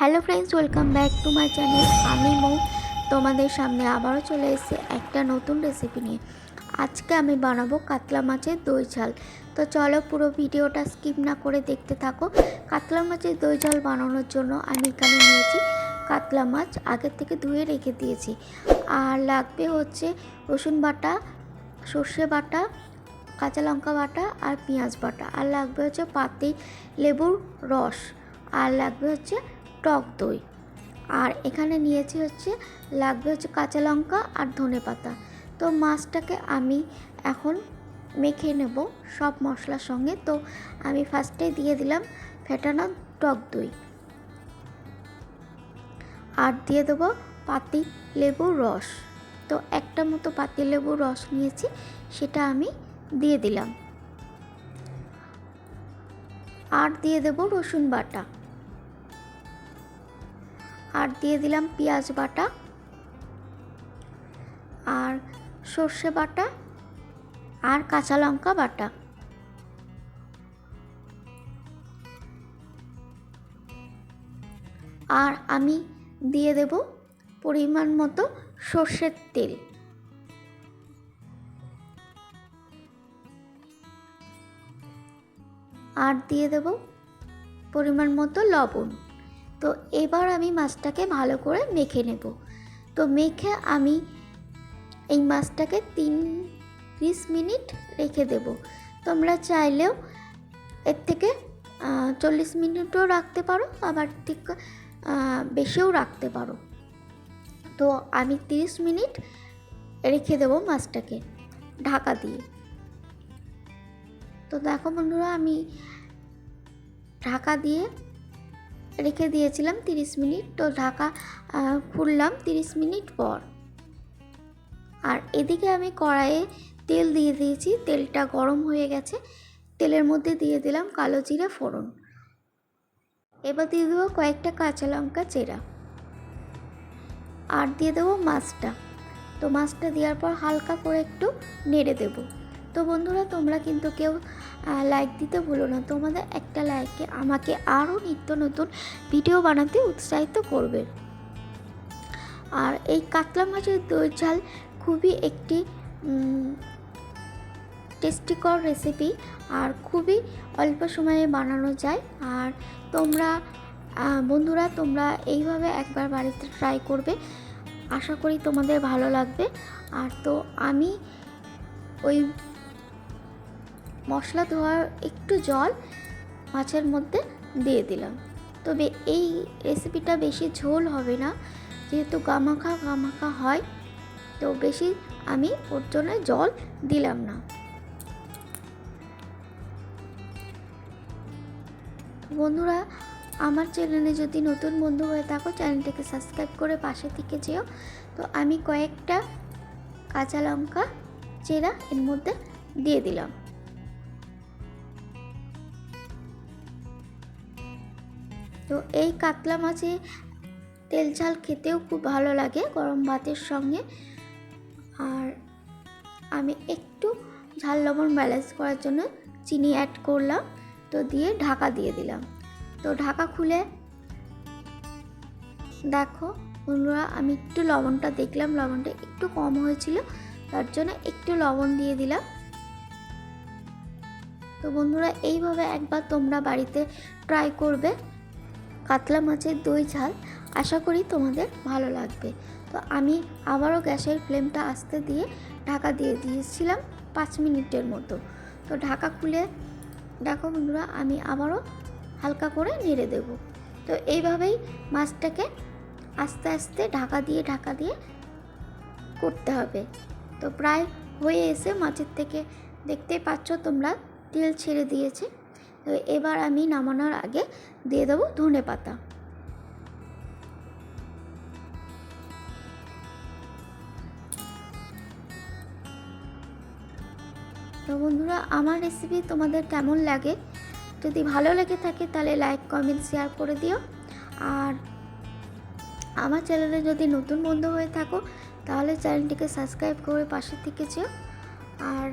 Hello friends welcome back to my channel আমি মৌ, তোমাদের সামনে আবারও চলে এসেছি একটা নতুন রেসিপি নিয়ে। আজকে আমি বানাবো কাতলা মাছের দই ঝাল। তো চলো পুরো ভিডিওটা স্কিপ না করে দেখতে থাকো। কাতলা মাছের দই ঝাল বানানোর জন্য আমি এখানে নিয়েছি কাতলা মাছ, আগের থেকে ধুয়ে রেখে দিয়েছি। আর লাগবে হচ্ছে রসুন বাটা, সর্ষে বাটা, কাঁচা লঙ্কা বাটা আর পেঁয়াজ বাটা। আর লাগবে হচ্ছে পাতি লেবুর রস। আর লাগবে হচ্ছে টক দই। আর এখানে নিয়েছি হচ্ছে, লাগবে হচ্ছে কাঁচা লঙ্কা আর ধনে পাতা। তো মাছটাকে আমি এখন মেখে নেব সব মশলার সঙ্গে। তো আমি ফার্স্টে দিয়ে দিলাম ফেটানো টক দই। আর দিয়ে দেবো পাতি লেবুর রস। তো একটা মতো পাতি লেবুর রস নিয়েছি, সেটা আমি দিয়ে দিলাম। আর দিয়ে দেবো রসুন বাটা। আর দিয়ে দিলাম পেঁয়াজ বাটা আর সর্ষে বাটা আর কাঁচা লঙ্কা বাটা। আর আমি দিয়ে দেব পরিমাণ মতো সর্ষের তেল। আর দিয়ে দেব পরিমাণ মতো লবণ। তো এবার আমি মাছটাকে ভালো করে মেখে নেব। তো মেখে আমি এই মাছটাকে তিন তিরিশ মিনিট রেখে দেব। তোমরা চাইলেও এর থেকে চল্লিশ মিনিটও রাখতে পারো, আবার ঠিক বেশিও রাখতে পারো। তো আমি তিরিশ মিনিট রেখে দেবো মাছটাকে ঢাকা দিয়ে। তো দেখো বন্ধুরা, আমি ঢাকা দিয়ে রেখে দিয়েছিলাম তিরিশ মিনিট। তো ঢাকা খুললাম তিরিশ মিনিট পর। আর এদিকে আমি কড়াইয়ে তেল দিয়ে দিয়েছি। তেলটা গরম হয়ে গেছে। তেলের মধ্যে দিয়ে দিলাম কালো জিরে ফোড়ন। এবার দিয়ে দেবো কয়েকটা কাঁচা লঙ্কা চেরা। আর দিয়ে দেবো মাছটা। তো মাছটা দেওয়ার পর হালকা করে একটু নেড়ে দেবো। তো বন্ধুরা, তোমরা কিন্তু কেউ লাইক দিতে ভুলো না। তোমাদের একটা লাইকে আমাকে আরও নিত্য নতুন ভিডিও বানাতে উৎসাহিত করবে। আর এই কাতলা মাছের দই ঝাল খুবই একটি টেস্টিকর রেসিপি আর খুবই অল্প সময়ে বানানো যায়। আর তোমরা বন্ধুরা, তোমরা এইভাবে একবার বাড়িতে ট্রাই করবে। আশা করি তোমাদের ভালো লাগবে। আর তো আমি ওই মশলা ধোয়ার একটু জল মাছের মধ্যে দিয়ে দিলাম। তবে এই রেসিপিটা বেশি ঝোল হবে না। যেহেতু গামাখা গামাখা হয়, তো বেশি আমি ওর জন্য জল দিলাম না। বন্ধুরা, আমার চ্যানেলে যদি নতুন বন্ধু হয়ে থাকো, চ্যানেলটাকে সাবস্ক্রাইব করে পাশে থেকে যেও। তো আমি কয়েকটা কাঁচা লঙ্কা, চেরা এর মধ্যে দিয়ে দিলাম। তো এই কাতলা মাছে তেল ঝাল খেতেও খুব ভালো লাগে গরম ভাতের সঙ্গে। আর আমি একটু ঝাল লবণ ব্যালেন্স করার জন্য চিনি অ্যাড করলাম, তো দিয়ে ঢাকা দিয়ে দিলাম। তো ঢাকা খুলে দেখো বন্ধুরা, আমি একটু লবণটা দেখলাম, লবণটা একটু কম হয়েছিল, তার জন্য একটু লবণ দিয়ে দিলাম। তো বন্ধুরা, এইভাবে একবার তোমরা বাড়িতে ট্রাই করবে। কাতলা মাছের দই ঝাল আশা করি তোমাদের ভালো লাগবে। তো আমি আবারও গ্যাসের ফ্লেমটা আস্তে দিয়ে ঢাকা দিয়ে দিয়েছিলাম পাঁচ মিনিটের মতো। তো ঢাকা খুলে দেখো বন্ধুরা, আমি আবারও হালকা করে নেড়ে দেব। তো এইভাবেই মাছটাকে আস্তে আস্তে ঢাকা দিয়ে ঢাকা দিয়ে করতে হবে। তো প্রায় হয়ে এসে মাছের থেকে দেখতেই পাচ্ছ তোমরা তেল ছেড়ে দিয়েছে। তো এবার আমি নামানোর আগে দিয়ে দেবো ধনে পাতা। তো বন্ধুরা, আমার রেসিপি তোমাদের কেমন লাগে? যদি ভালো লেগে থাকে তাহলে লাইক কমেন্ট শেয়ার করে দিও। আর আমার চ্যানেলে যদি নতুন বন্ধু হয়ে থাকো, তাহলে চ্যানেলটিকে সাবস্ক্রাইব করে পাশে থেকে যেও। আর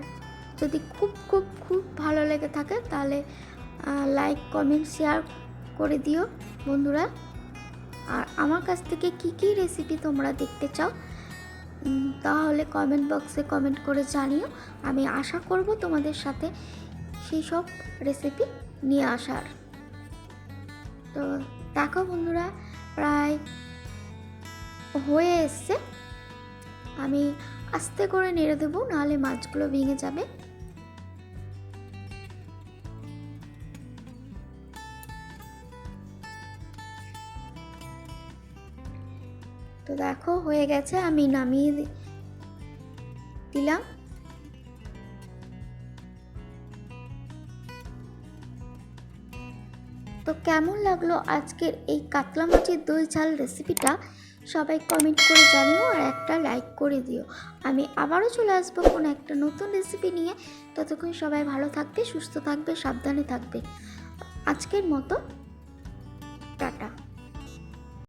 যদি খুব খুব খুব ভালো লেগে থাকে তাহলে লাইক কমেন্ট শেয়ার করে দিও বন্ধুরা। আর আমার কাছ থেকে কি কি রেসিপি তোমরা দেখতে চাও তাহলে কমেন্ট বক্সে কমেন্ট করে জানিও। আমি আশা করব তোমাদের সাথে সেই সব রেসিপি নিয়ে আসার। তো দেখো বন্ধুরা, প্রায় হয়ে এসছে। আমি আস্তে করে নেড়ে দেবো, নাহলে মাছগুলো ভেঙে যাবে। তো দেখো, হয়ে গেছে, আমি নামিয়ে দিলাম। তো কেমন লাগল আজকের এই কাতলা মাছের দই ঝাল রেসিপিটা সবাই কমেন্ট করে জানিও আর একটা লাইক করে দিও। আমি আবারও চলে আসব কোনো একটা নতুন রেসিপি নিয়ে। ততক্ষণ সবাই ভালো থাকবে, সুস্থ থাকবে, সাবধানে থাকবে। আজকের মতো, টাটা।